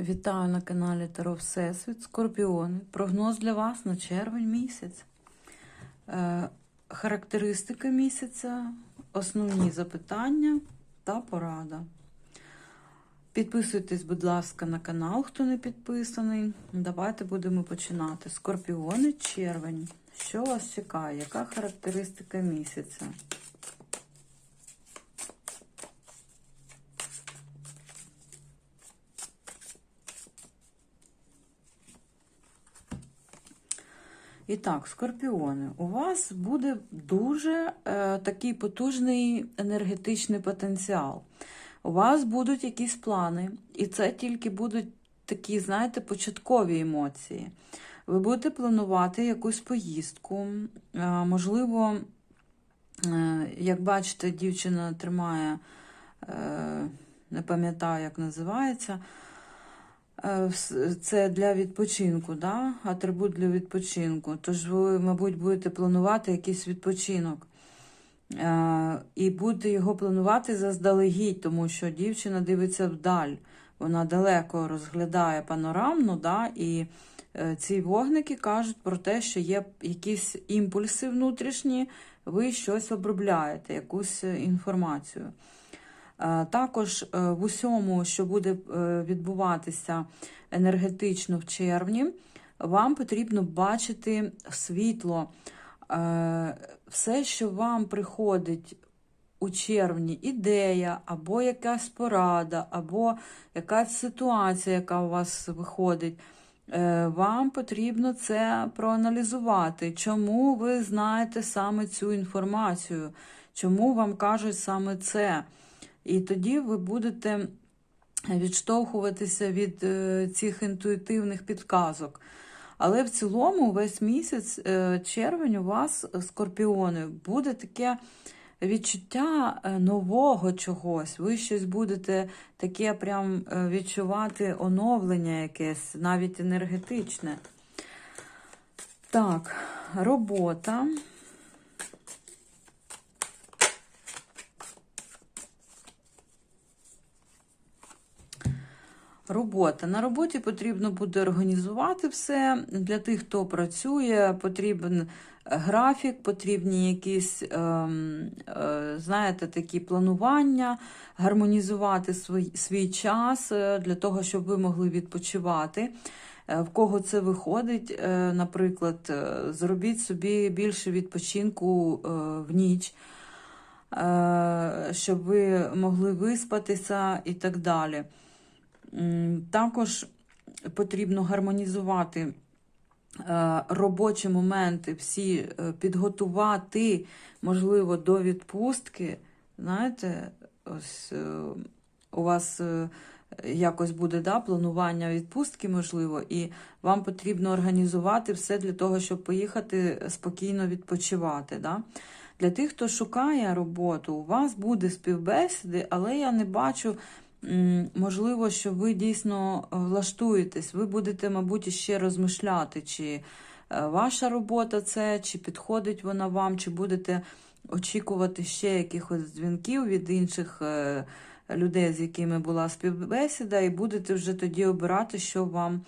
Вітаю на каналі Таро Всесвіт, Скорпіони. Прогноз для вас на червень місяць. Е, характеристика місяця, основні запитання та порада. Підписуйтесь, будь ласка, на канал, хто не підписаний. Давайте будемо починати. Скорпіони, червень. Що вас чекає? Яка характеристика місяця? І так, скорпіони, у вас буде дуже е, такий потужний енергетичний потенціал. У вас будуть якісь плани, і це тільки будуть такі, знаєте, початкові емоції. Ви будете планувати якусь поїздку. Е, можливо, е, як бачите, дівчина тримає, е, не пам'ятаю, як називається. Е, Це для відпочинку, да? атрибут для відпочинку. Тож ви, мабуть, будете планувати якийсь відпочинок. Е, І будете його планувати заздалегідь, тому що дівчина дивиться вдаль. Вона далеко розглядає панорамну, да? і е, ці вогники кажуть про те, що є якісь імпульси внутрішні, ви щось обробляєте, якусь інформацію. Е, Також е, в усьому, що буде е, відбуватися енергетично в червні, вам потрібно бачити світло. Все, що вам приходить у червні, ідея, або якась порада, або якась ситуація, яка у вас виходить. Вам потрібно це проаналізувати, чому ви знаєте саме цю інформацію, чому вам кажуть саме це. І тоді ви будете відштовхуватися від е, цих інтуїтивних підказок. Але в цілому весь місяць, е, червень, у вас, е, скорпіони, буде таке відчуття нового чогось. Ви щось будете таке прям відчувати оновлення якесь, навіть енергетичне. Так, робота. Робота. На роботі потрібно буде організувати все. Для тих, хто працює, потрібен графік, потрібні якісь, ем, е, знаєте, такі планування, гармонізувати свій, свій час е, для того, щоб ви могли відпочивати. Е, В кого це виходить, е, наприклад, е, зробіть собі більше відпочинку е, в ніч, е, щоб ви могли виспатися і так далі. Також потрібно гармонізувати е, робочі моменти, всі е, підготувати, можливо, до відпустки. Знаєте, ось е, у вас якось буде да, планування відпустки, можливо, і вам потрібно організувати все для того, щоб поїхати спокійно відпочивати. Да? Для тих, хто шукає роботу, у вас буде співбесіди, але я не бачу. Можливо, що ви дійсно е, влаштуєтесь, ви будете, мабуть, ще розмишляти, чи е, ваша робота це, чи підходить вона вам, чи будете очікувати ще якихось дзвінків від інших е, людей, з якими була співбесіда, і будете вже тоді обирати, що вам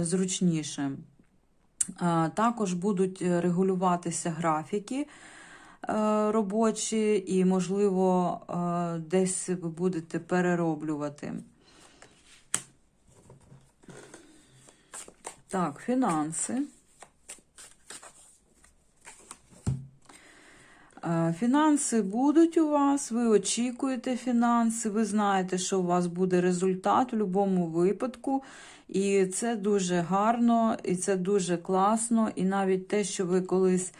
зручніше. Також будуть регулюватися графіки робочі, і, можливо, е, десь ви будете перероблювати. Так, фінанси. Е, Фінанси будуть у вас, ви очікуєте фінанси, ви знаєте, що у вас буде результат в будь-якому випадку. І це дуже гарно, і це дуже класно. І навіть те, що ви колись, е,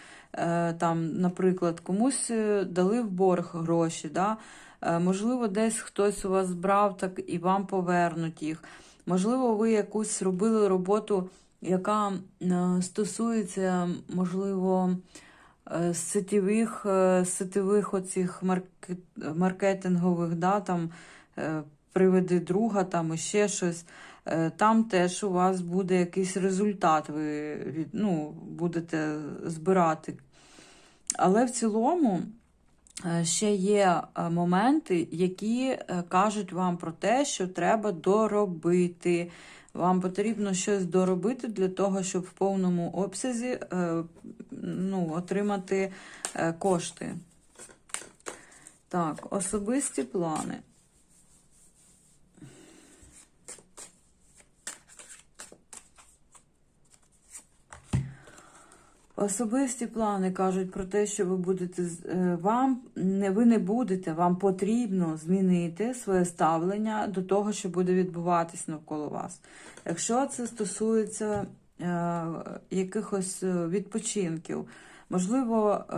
там, наприклад, комусь е, дали в борг гроші, да? е, можливо, десь хтось у вас брав так і вам повернуть їх. Можливо, ви якусь робили роботу, яка е, стосується, можливо, е, сетєвих, е, сетєвих оцих маркет, маркетингових, да, там, е, приведи друга, там і ще щось. Е, Там теж у вас буде якийсь результат, ви ну, будете збирати. Але в цілому е, ще є е, моменти, які кажуть вам про те, що треба доробити. Вам потрібно щось доробити для того, щоб в повному обсязі ну, отримати кошти. Так, особисті плани. Особисті плани кажуть про те, що ви будете е, вам не ви не будете, вам потрібно змінити своє ставлення до того, що буде відбуватись навколо вас. Якщо це стосується е, якихось е, відпочинків, можливо, е,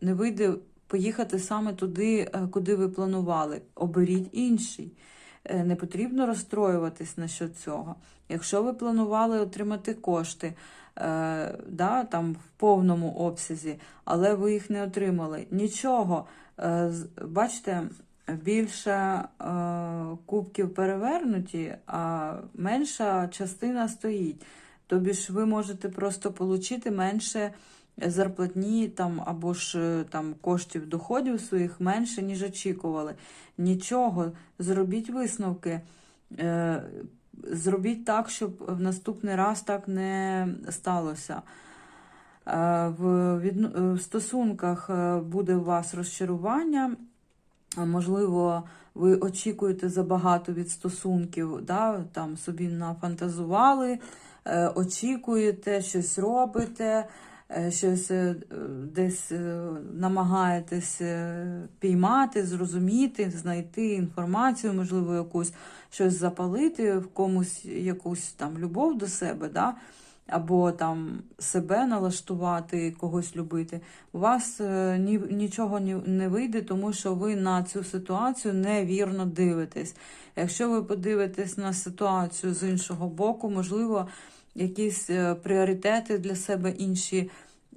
не вийде поїхати саме туди, е, куди ви планували. Оберіть інший. Не потрібно розстроюватись насчет цього. Якщо ви планували отримати кошти, да, там в повному обсязі, але ви їх не отримали. Нічого. Е, бачите, більше е, кубків перевернуті, а менша частина стоїть. Тобі ж ви можете просто отримати менше зарплатні там, або ж е, там, коштів доходів своїх менше, ніж очікували. Нічого, зробіть висновки. Зробіть так, щоб в наступний раз так не сталося. Е, В, відно- е, в стосунках е, буде у вас розчарування. Можливо, ви очікуєте забагато від стосунків, да? там собі нафантазували, очікуєте, щось робите, щось е, десь е, намагаєтесь е, піймати, зрозуміти, знайти інформацію, можливо, якусь щось запалити, в комусь якусь там любов до себе, да? або там себе налаштувати, когось любити. У вас е, ні, нічого ні- не вийде, тому що ви на цю ситуацію невірно дивитесь. Якщо ви подивитесь на ситуацію з іншого боку, можливо, якісь е, пріоритети для себе інші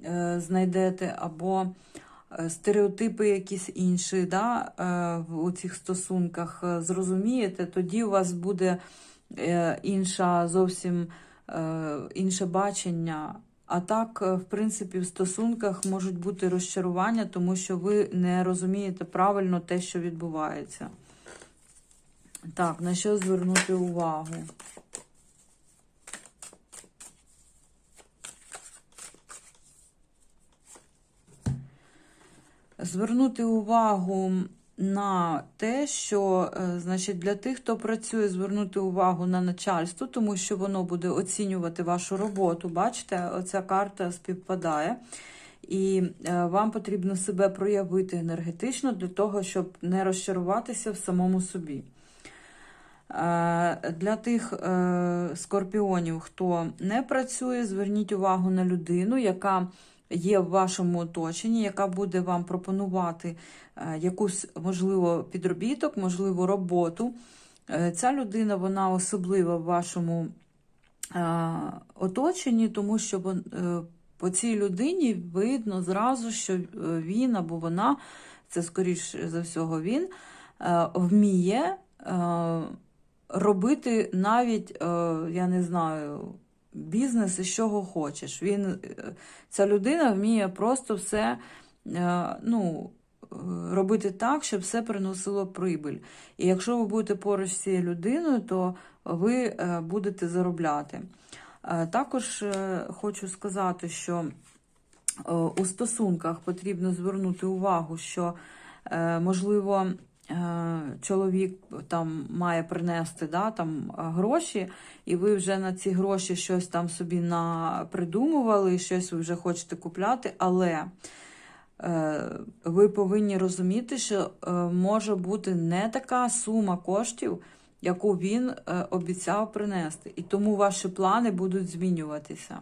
е, знайдете, або е, стереотипи якісь інші да, у цих стосунках зрозумієте, тоді у вас буде інша зовсім інше бачення. А так, в принципі, в стосунках можуть бути розчарування, тому що ви не розумієте правильно те, що відбувається. Так, на що звернути увагу? Звернути увагу на те, що е, значить, для тих, хто працює, звернути увагу на начальство, тому що воно буде оцінювати вашу роботу. Бачите, оця карта співпадає. І е, вам потрібно себе проявити енергетично для того, щоб не розчаруватися в самому собі. Е, Для тих скорпіонів, хто не працює, зверніть увагу на людину, яка є в вашому оточенні, яка буде вам пропонувати е, якусь, можливо, підробіток, можливо, роботу. Е, Ця людина вона особлива в вашому е, оточенні, тому що по цій людині видно зразу, що він або вона, це скоріш за всього він, вміє робити навіть, я не знаю, бізнес із чого хочеш. Він, е, ця людина вміє просто все е, ну, е, робити так, щоб все приносило прибиль. І якщо ви будете поруч з цією людиною, то ви будете заробляти. Також хочу сказати, що у стосунках потрібно звернути увагу, що можливо. Е, Чоловік там має принести да, там, е, гроші, і ви вже на ці гроші щось там собі напридумували, щось ви вже хочете купляти, але е, ви повинні розуміти, що може бути не така сума коштів, яку він обіцяв принести. І тому ваші плани будуть змінюватися.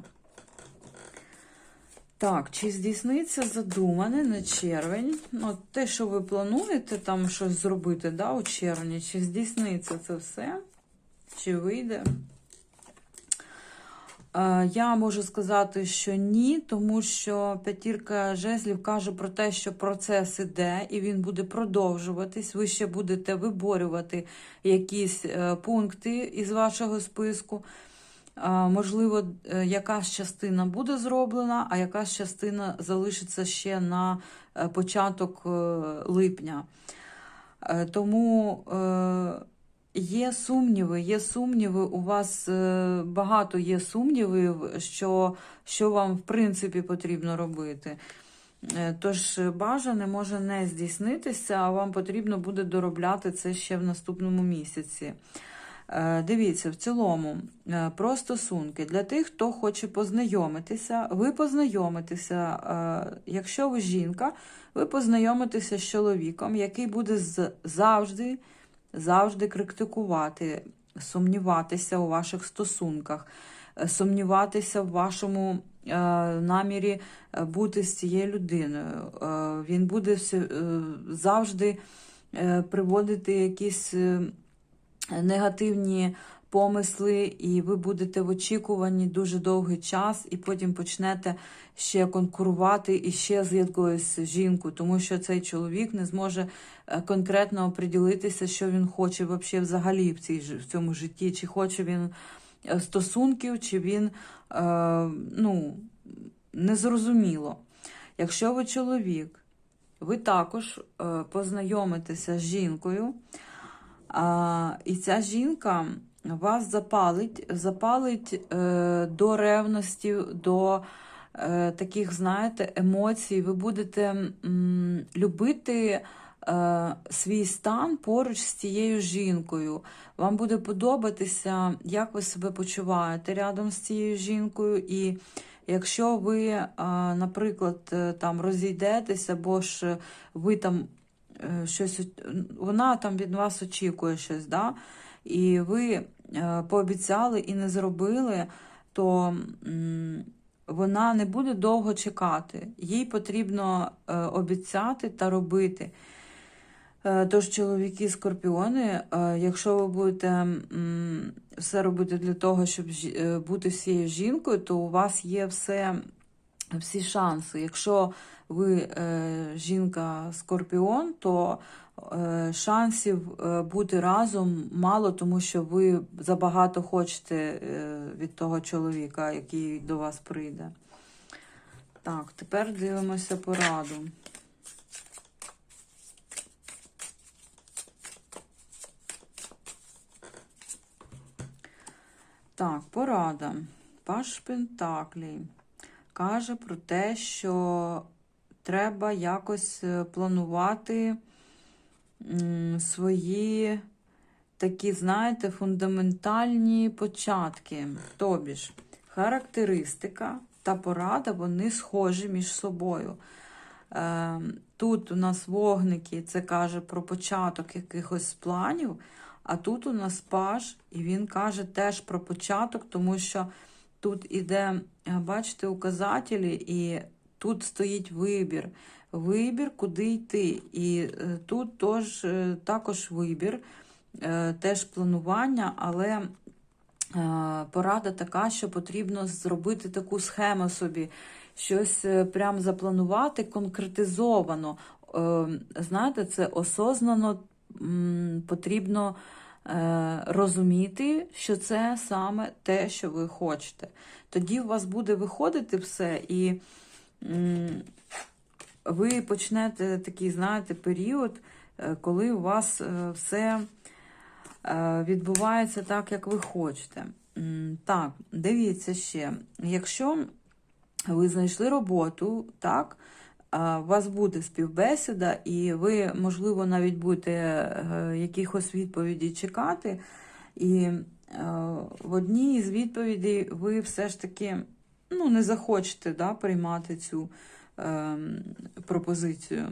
Так, чи здійсниться задумане на червень? Ну, те, що ви плануєте там щось зробити да, у червні, чи здійсниться це все? Чи вийде? Е, Я можу сказати, що ні, тому що п'ятірка жезлів каже про те, що процес іде і він буде продовжуватись. Ви ще будете виборювати якісь е, пункти із вашого списку. Можливо, е, якась частина буде зроблена, а якась частина залишиться ще на е, початок е, липня. Тому є сумніви, є сумніви, у вас багато є сумнівів, що, що вам в принципі потрібно робити. Тож бажане може не здійснитися, а вам потрібно буде доробляти це ще в наступному місяці. Е, Дивіться, в цілому е, про стосунки. Для тих, хто хоче познайомитися, ви познайомитеся, е, якщо ви жінка, ви познайомитеся з чоловіком, який буде завжди, завжди критикувати, сумніватися у ваших стосунках, сумніватися в вашому намірі бути з цією людиною. Він буде завжди приводити якісь. Негативні помисли, і ви будете в очікуванні дуже довгий час, і потім почнете ще конкурувати і ще з якоюсь жінкою, тому що цей чоловік не зможе е, конкретно оприділитися, що він хоче взагалі в, цій, в цьому житті, чи хоче він е, стосунків, чи він е, ну, незрозуміло. Якщо ви чоловік, ви також е, познайомитеся з жінкою, а, і ця жінка вас запалить, запалить е, до ревності, до е, таких, знаєте, емоцій. Ви будете м, любити е, свій стан поруч з цією жінкою. Вам буде подобатися, як ви себе почуваєте рядом з цією жінкою. І якщо ви, наприклад, е, там розійдетеся, або ж ви там щось, вона там від вас очікує щось, да? і ви е, пообіцяли і не зробили, то вона не буде довго чекати. Їй потрібно е, обіцяти та робити. Е, Тож, чоловіки скорпіони, е, якщо ви будете все робити для того, щоб е, бути всією жінкою, то у вас є все, всі шанси. Якщо ви е, жінка скорпіон, то е, шансів е, бути разом мало, тому що ви забагато хочете е, від того чоловіка, який до вас прийде. Так, тепер дивимося пораду. Так, порада. Паш Пентаклій каже про те, що треба якось е, планувати свої такі, знаєте, фундаментальні початки. Тобі ж, характеристика та порада, вони схожі між собою. Е, Тут у нас вогники, це каже про початок якихось планів, а тут у нас паж, і він каже теж про початок, тому що тут іде, е, бачите, указателі, і тут стоїть вибір. Вибір, куди йти. І е, тут тож, е, також вибір, теж планування, але порада така, що потрібно зробити таку схему собі, щось прям запланувати конкретизовано. Знаєте, це осознано потрібно розуміти, що це саме те, що ви хочете. Тоді у вас буде виходити все, і ви почнете такий, знаєте, період, е, коли у вас е, все е, відбувається так, як ви хочете. Так, дивіться ще, якщо ви знайшли роботу, так, у вас буде співбесіда, і ви, можливо, навіть будете е, якихось відповідей чекати. І е, в одній із відповідей ви все ж таки ну, не захочете да, приймати цю е, пропозицію.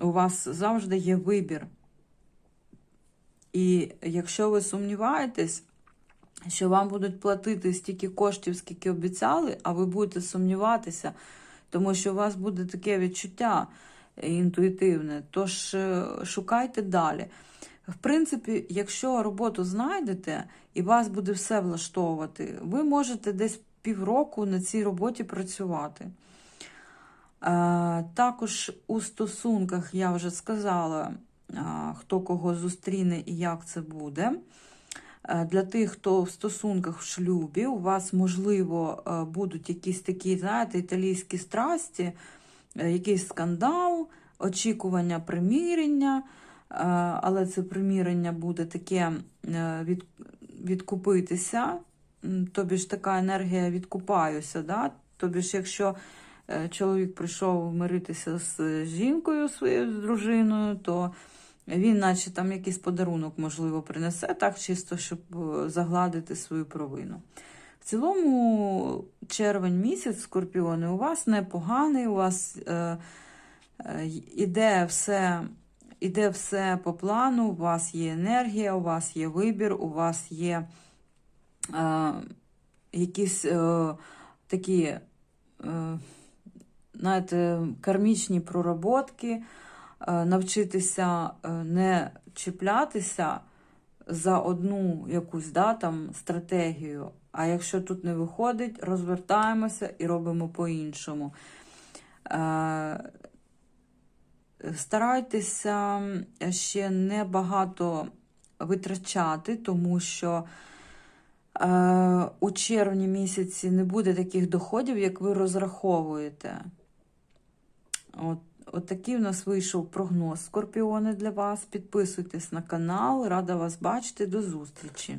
У вас завжди є вибір. І якщо ви сумніваєтесь, що вам будуть платити стільки коштів, скільки обіцяли, а ви будете сумніватися, тому що у вас буде таке відчуття інтуїтивне, тож е, шукайте далі. В принципі, якщо роботу знайдете і вас буде все влаштовувати, ви можете десь півроку на цій роботі працювати. Е, Також у стосунках я вже сказала, е, хто кого зустріне і як це буде. Е, Для тих, хто в стосунках в шлюбі, у вас, можливо, е, будуть якісь такі, знаєте, італійські страсті, е, якийсь скандал, очікування примирення, е, але це примирення буде таке від, відкупитися. Тобі ж така енергія відкупаюся. Да? Тобі ж, якщо чоловік прийшов миритися з жінкою своєю з дружиною, то він, наче там якийсь подарунок, можливо, принесе, так чисто, щоб е, загладити свою провину. В цілому, червень місяць, скорпіони, у вас непоганий, у вас е, е, іде все. Іде все по плану, у вас є енергія, у вас є вибір, у вас є е, якісь е, такі, е, знаєте, кармічні проработки, навчитися е, не чіплятися за одну якусь да, там, стратегію. А якщо тут не виходить, розвертаємося і робимо по-іншому. Е, Старайтеся ще не багато витрачати, тому що е, у червні місяці не буде таких доходів, як ви розраховуєте. От, от такий у нас вийшов прогноз скорпіони для вас. Підписуйтесь на канал, рада вас бачити. До зустрічі!